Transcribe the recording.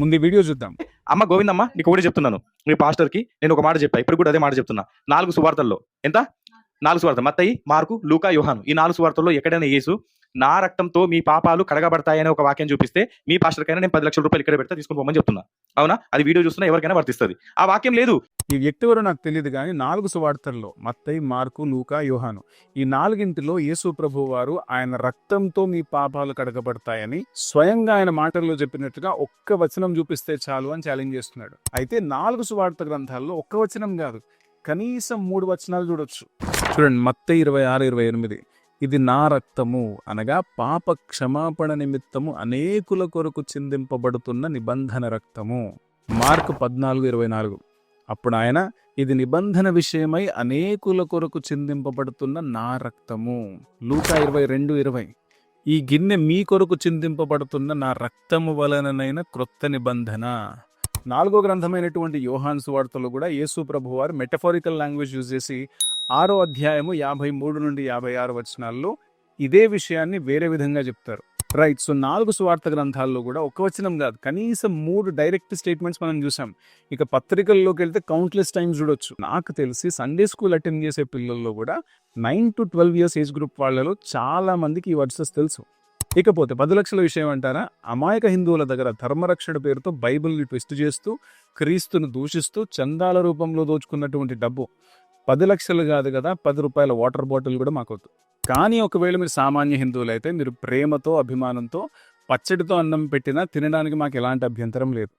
ముందు వీడియో చూద్దాం. అమ్మ గోవిందమ్మ నీకు ఒకటి చెప్తున్నాను. మీ పాస్టర్కి నేను ఒక మాట చెప్పా ఇప్పుడు కూడా అదే మాట చెప్తున్నా. నాలుగు సువార్తల్లో ఎంత? నాలుగు సువార్త మత్తయి మార్కు లూకా యోహాను. ఈ నాలుగు సువార్తల్లో ఎక్కడైనా యేసు నా రక్తంతో మీ పాపాలు కడగబడతాయని ఒక వాక్యం చూపిస్తే మీ పాస్టర్కైనా నేను పది లక్షల రూపాయలు ఇక్కడ పెడతా తీసుకుని పోమని చెప్తున్నా. అవునా? అది వీడియో చూస్తున్నా ఎవరికైనా వర్తిస్తుంది. ఆ వాక్యం లేదు. ఈ వ్యక్తి ఎవరో నాకు తెలియదు కానీ నాలుగు సువార్తల్లో మత్తయి మార్కు లూకా యోహాను ఈ నాలుగింటిలో యేసు ప్రభు వారు ఆయన రక్తంతో మీ పాపాలు కడగబడతాయని స్వయంగా ఆయన మాటల్లో చెప్పినట్టుగా ఒక్క వచనం చూపిస్తే చాలు అని ఛాలెంజ్ చేస్తున్నాడు. అయితే నాలుగు సువార్త గ్రంథాల్లో ఒక్క వచనం కాదు కనీసం మూడు వచనాలు చూడొచ్చు. చూడండి మత్తయి ఇరవై ఆరు ఇరవై ఎనిమిది. ఇది నా రక్తము అనగా పాప క్షమాపణ నిమిత్తము అనేకుల కొరకు చిందింపబడుతున్న నిబంధన రక్తము. మార్క్ పద్నాలుగు ఇరవై నాలుగు. అప్పుడు ఆయన ఇది నిబంధన విషయమై అనేకుల కొరకు చిందింపబడుతున్న నా రక్తము. లూకా ఇరవై రెండు ఇరవై. ఈ గిన్నె మీ కొరకు చిందింపబడుతున్న నా రక్తము వలననైన క్రొత్త నిబంధన. నాలుగో గ్రంథమైనటువంటి యోహాన్స్ వార్తలు కూడా యేసు ప్రభు వారు మెటఫారికల్ లాంగ్వేజ్ యూజ్ చేసి ఆరో అధ్యాయము యాభై మూడు నుండి యాభై ఆరు వచనాల్లో ఇదే విషయాన్ని వేరే విధంగా చెప్తారు. రైట్ సో నాలుగు స్వార్థ గ్రంథాల్లో కూడా ఒక వచనం కాదు కనీసం మూడు డైరెక్ట్ స్టేట్మెంట్స్ మనం చూసాం. ఇక పత్రికల్లోకి వెళ్తే కౌంట్లెస్ టైమ్స్ చూడొచ్చు. నాకు తెలిసి సండే స్కూల్ అటెండ్ చేసే పిల్లల్లో కూడా nine to twelve years age group వాళ్ళలో చాలా మందికి ఈ వర్సెస్ తెలుసు. ఇకపోతే పది లక్షల విషయం అంటారా? అమాయక హిందువుల దగ్గర ధర్మరక్షణ పేరుతో బైబిల్ని ట్విస్ట్ చేస్తూ క్రీస్తును దూషిస్తూ చందాల రూపంలో దోచుకున్నటువంటి డబ్బు. పది లక్షలు కాదు కదా పది రూపాయల వాటర్ బాటిల్ కూడా మాకొద్దు. కానీ ఒకవేళ మీరు సామాన్య హిందువులు అయితే మీరు ప్రేమతో అభిమానంతో పచ్చడితో అన్నం పెట్టినా తినడానికి మాకు ఎలాంటి అభ్యంతరం లేదు.